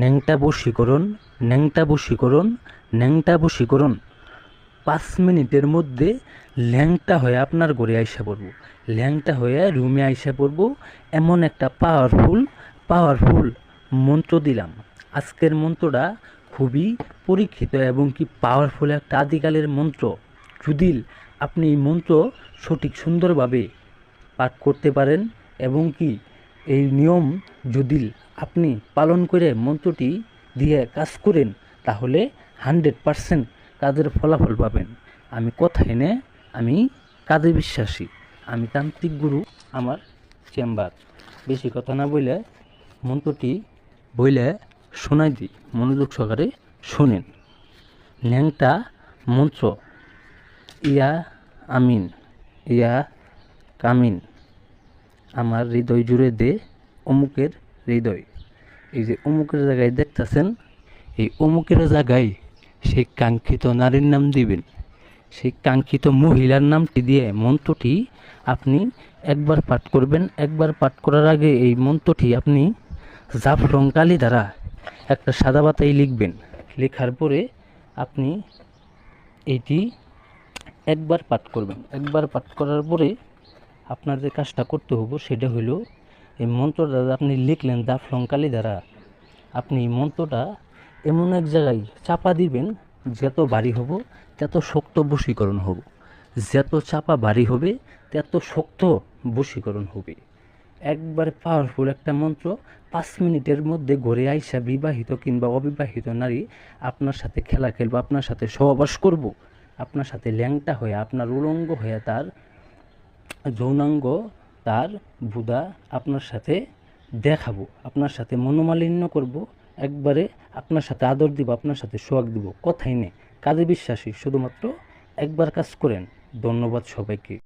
ন্যাংটা বশীকরণ ন্যাংটা বশীকরণ ন্যাংটা বশীকরণ পাঁচ মিনিটের মধ্যে ল্যাংটা হয়ে আপনার ঘরে আইসা পড়ব। ল্যাংটা হয়ে রুমে আইসা পড়ব। এমন একটা পাওয়ারফুল পাওয়ারফুল মন্ত্র দিলাম। আজকের মন্ত্রটা খুবই পরীক্ষিত এবং কি পাওয়ারফুল একটা আদিকালের মন্ত্র। যদি আপনি এই মন্ত্র সঠিক সুন্দরভাবে পাঠ করতে পারেন এবং কি এই নিয়ম যদি আপনি পালন করে মন্ত্রটি দিয়ে কাজ করেন, তাহলে হান্ড্রেড পারসেন্ট কাজের ফলাফল পাবেন। আমি কথাই নে আমি কাজে বিশ্বাসী। আমি তান্ত্রিক গুরু আমার চেম্বার। বেশি কথা না বলে মন্ত্রটি বইলে শোনাই দিই, মনোযোগ সহকারে শোনেন। ন্যাংটা মন্ত্র, ইয়া আমিন, ইয়া কামিন। আমার হৃদয় জুড়ে দে অমুকের হৃদয়। এই যে অমুকের জায়গায় দেখতেছেন, এই অমুকের জায়গায় সেই কাঙ্ক্ষিত নারীর নাম দিবেন। সেই কাঙ্ক্ষিত মহিলার নামটি দিয়ে মন্ত্রটি আপনি একবার পাঠ করবেন। একবার পাঠ করার আগে এই মন্ত্রটি আপনি জাফরং কালি দ্বারা একটা সাদা পাতায় লিখবেন। লেখার পরে আপনি এইটি একবার পাঠ করবেন। একবার পাঠ করার পরে আপনার যে কাজটা করতে হব সেটা হলো এই মন্ত্রটা আপনি লিখলেন দাফলং কালি দ্বারা, আপনি এই মন্ত্রটা এমন এক জায়গায় চাপা দিবেন, যত বাড়ি হব তত শক্ত বশীকরণ হব। যত চাপা বাড়ি হবে তত শক্ত বশীকরণ হবে। একবার পাওয়ারফুল একটা মন্ত্র, পাঁচ মিনিটের মধ্যে ঘরে আইসা বিবাহিত কিংবা অবিবাহিত নারী আপনার সাথে খেলা খেলব, আপনার সাথে সহবাস করব, আপনার সাথে ল্যাংটা হয়ে, আপনার উলঙ্গ হয়ে তার যৌনাঙ্গ তার বুদা আপনার সাথে দেখাবো, আপনার সাথে মনোমালিন্য করব, একবারে আপনার সাথে আদর দিব, আপনার সাথে সোয়াগ দিব, কথাই নেই, কাজে বিশ্বাসী, শুধুমাত্র একবার কাজ করেন, ধন্যবাদ সবাইকে।